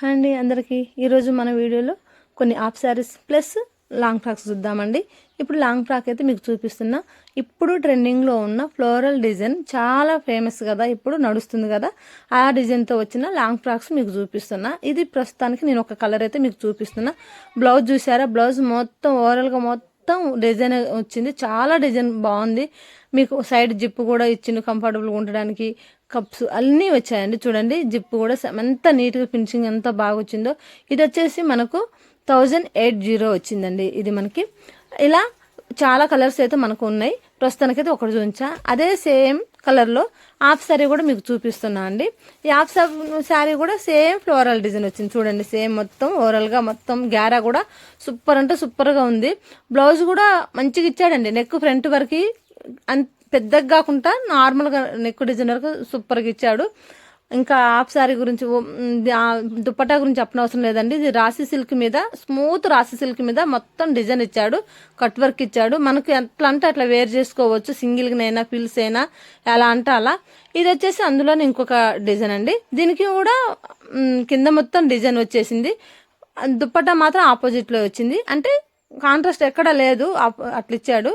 Hi అండి అందరికీ ఈరోజు మన వీడియోలో కొన్ని off saris plus long frocks చూద్దామండి. ఇప్పుడు లాంగ్ ఫ్రాక్ అయితే మీకు చూపిస్తున్నా. ఇప్పుడు ట్రెండింగ్లో ఉన్న ఫ్లోరల్ డిజైన్ చాలా ఫేమస్ కదా ఇప్పుడు నడుస్తుంది కదా. ఆ డిజైన్తో వచ్చిన లాంగ్ ఫ్రాక్స్ మీకు చూపిస్తున్నా. ఇది ప్రస్తుతానికి నేను ఒక కలర్ అయితే మీకు చూపిస్తున్నా. బ్లౌజ్ చూసారా? బ్లౌజ్ మొత్తం ఓవరాల్గా మొత్తం మొత్తం డిజైన్ వచ్చింది. చాలా డిజైన్ బాగుంది. మీకు సైడ్ జిప్ కూడా ఇచ్చిండు కంఫర్టబుల్గా ఉండడానికి. కప్స్ అన్నీ వచ్చాయండి. చూడండి జిప్ కూడా ఎంత నీట్గా ఫినిషింగ్ ఎంత బాగా వచ్చిందో. ఇది వచ్చేసి మనకు థౌజండ్ ఎయిట్ జీరో వచ్చిందండి. ఇది మనకి. ఇలా చాలా కలర్స్ అయితే మనకు ఉన్నాయి. ప్రస్తుతానికైతే ఒకటి చూపించా. అదే సేమ్ కలర్లో హాఫ్ శారీ కూడా మీకు చూపిస్తున్నా అండి. ఈ హాఫ్ శారీ కూడా సేమ్ ఫ్లోరల్ డిజైన్ వచ్చింది. చూడండి సేమ్ మొత్తం ఓవరాల్గా మొత్తం గ్యారా కూడా సూపర్ అంటే సూపర్గా ఉంది. బ్లౌజ్ కూడా మంచిగా ఇచ్చాడండి. నెక్ ఫ్రంట్ వరకు అంత పెద్దగా కాకుండా నార్మల్గా నెక్ డిజైన్ వరకు సూపర్గా ఇచ్చాడు. ఇంకా హాఫ్ శారీ గురించి దుప్పటా గురించి చెప్పనవసరం లేదండి. ఇది రాసి సిల్క్ మీద స్మూత్ రాసి సిల్క్ మీద మొత్తం డిజైన్ ఇచ్చాడు కట్ వర్క్ ఇచ్చాడు. మనకు ఎట్లా అంటే అట్లా వేర్ చేసుకోవచ్చు సింగిల్గానైనా పిల్స్ అయినా ఎలా అంటే అలా. ఇది వచ్చేసి అందులోనే ఇంకొక డిజైన్ అండి. దీనికి కూడా కింద మొత్తం డిజైన్ వచ్చేసింది. దుప్పటా మాత్రం ఆపోజిట్లో వచ్చింది. అంటే కాంట్రాస్ట్ ఎక్కడ లేదు అట్లా ఇచ్చాడు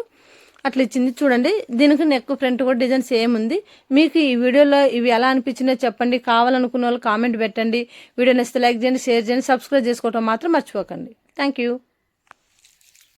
అట్లా ఇచ్చింది చూడండి దీనికి నెక్ ఫ్రంట్ కూడా డిజైన్ సేమ్ ఉంది. మీకు ఈ వీడియోలో ఇవి ఎలా అనిపించిందో చెప్పండి. కావాలనుకున్న వాళ్ళు కామెంట్ పెట్టండి. వీడియో నచ్చితే లైక్ చేయండి షేర్ చేయండి సబ్స్క్రైబ్ చేసుకోవటం మాత్రం మర్చిపోకండి. Thank you